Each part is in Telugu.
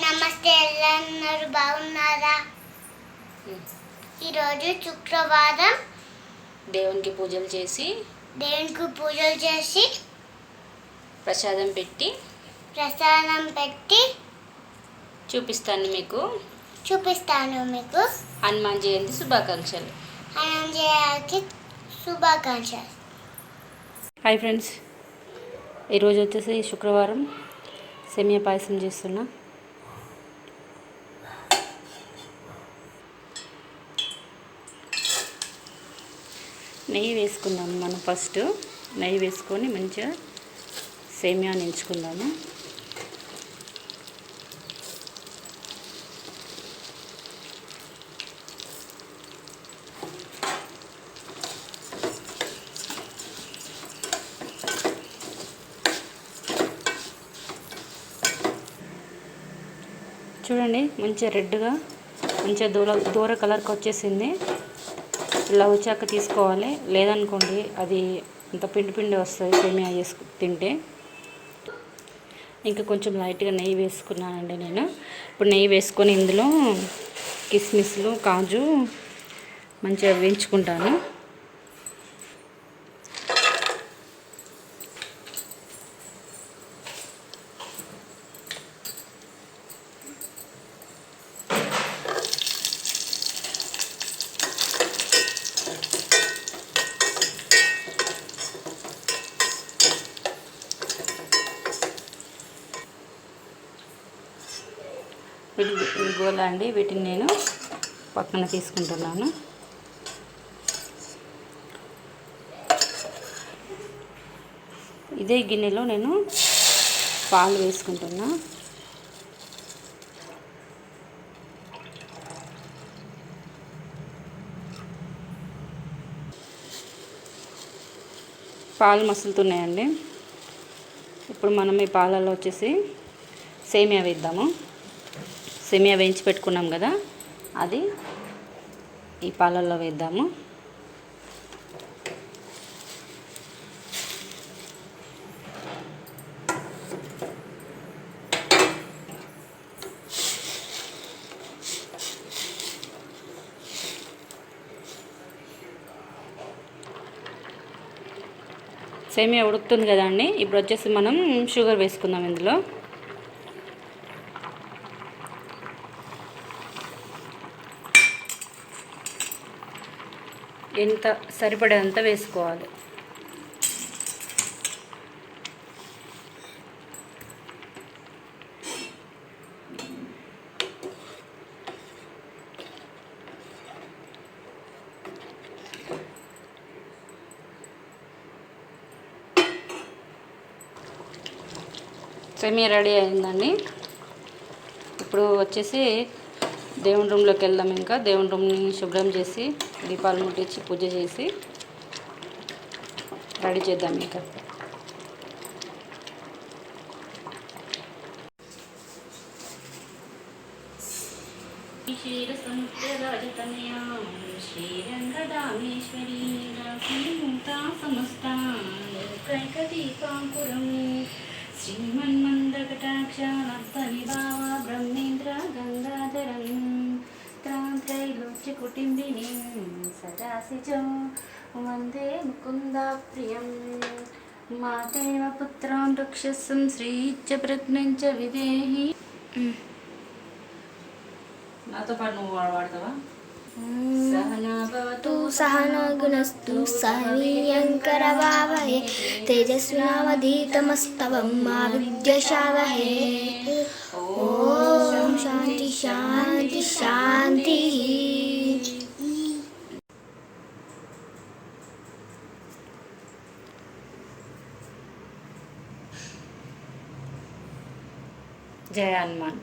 నమస్తే అందరూ బాగున్నారా? ఈరోజు శుక్రవారం. దేవునికి పూజలు చేసి దేవునికి పూజలు చేసి ప్రసాదం పెట్టి ప్రసాదం పెట్టి చూపిస్తాను మీకు. చూపిస్తాను మీకు. హనుమాన్ జయంతి శుభాకాంక్షలు. అనంజయాకి శుభాకాంక్షలు. హాయ్ ఫ్రెండ్స్ ఈరోజు వచ్చేసి శుక్రవారం. సెమియా పాయసం చేస్తున్నా. నెయ్యి వేసుకుందాము మనం ఫస్ట్. నెయ్యి వేసుకొని మంచిగా సేమియా నించుకుందాము. చూడండి మంచిగా రెడ్గా మంచిగా దూర దూర కలర్కి వచ్చేసింది. ఇలా వచ్చాక తీసుకోవాలి. లేదనుకోండి అది అంత పిండి పిండి వస్తుంది సేమియా చేసుకు తింటే. ఇంకా కొంచెం లైట్గా నెయ్యి వేసుకున్నానండి నేను. ఇప్పుడు నెయ్యి వేసుకొని ఇందులో కిస్మిస్లు కాజు మంచిగా వేయించుకుంటాను. వీటి ఇవి గోలా అండి వీటిని నేను పక్కన తీసుకుంటున్నాను. ఇదే గిన్నెలో నేను పాలు వేసుకుంటున్నా. పాలు మసులుతున్నాయండి. ఇప్పుడు మనం ఈ పాలలో వచ్చేసి సేమియా వేద్దాము. సేమియా వేయించి పెట్టుకున్నాం కదా అది ఈ పాలల్లో వేద్దాము. సేమియా ఉడుకుతుంది కదండి ఇప్పుడు వచ్చేసి మనం షుగర్ వేసుకుందాం ఇందులో. ఎంత సరిపడేంత వేసుకోవాలి. సెమీ రెడీ అయిందండి. ఇప్పుడు వచ్చేసి దేవుని రూమ్లోకి వెళ్దాం ఇంకా దేవుని రూమ్ని శుభ్రం చేసి దీపాలు ముట్టించి పూజ చేసి రెడీ చేద్దాం ఇంకా శ్రీరంగదామేశ్వరీ సమస్త దీపాంకురం శ్రీమన్మందకటాక్షానత్తనిభావ బ్రహ్మేంద్ర గంగాధరం సదాశిజో వందే ముకుంద ప్రియం. మాతేవ పుత్రాం రక్షస్సం శ్రీచ్చ ప్రజ్ఞం చ విదేహి. నాతో పాటు నువ్వు వాడతావా? తు సహనగుణస్తు సహనీయంకరవావహే. తేజస్వినావధీతమస్తవం మా విద్యశావహే. ఓం శాంతి శాంతి శాంతి. జయ హనుమాన్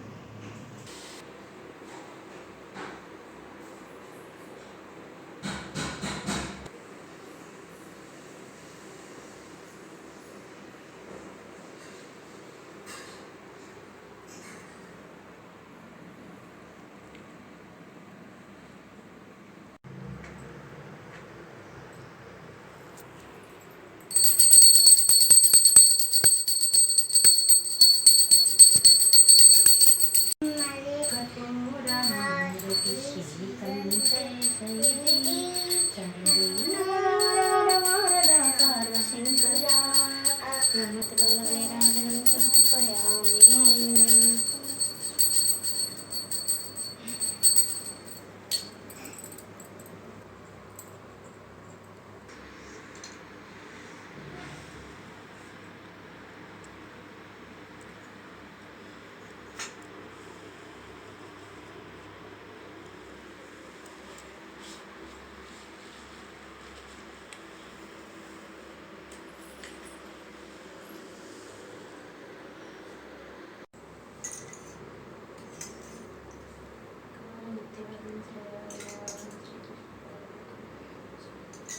是你跟在这一。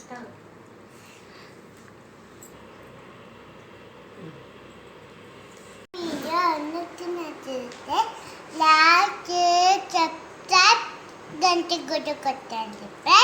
ました。ラーキーちょっとだんてぐるぐるってあげて。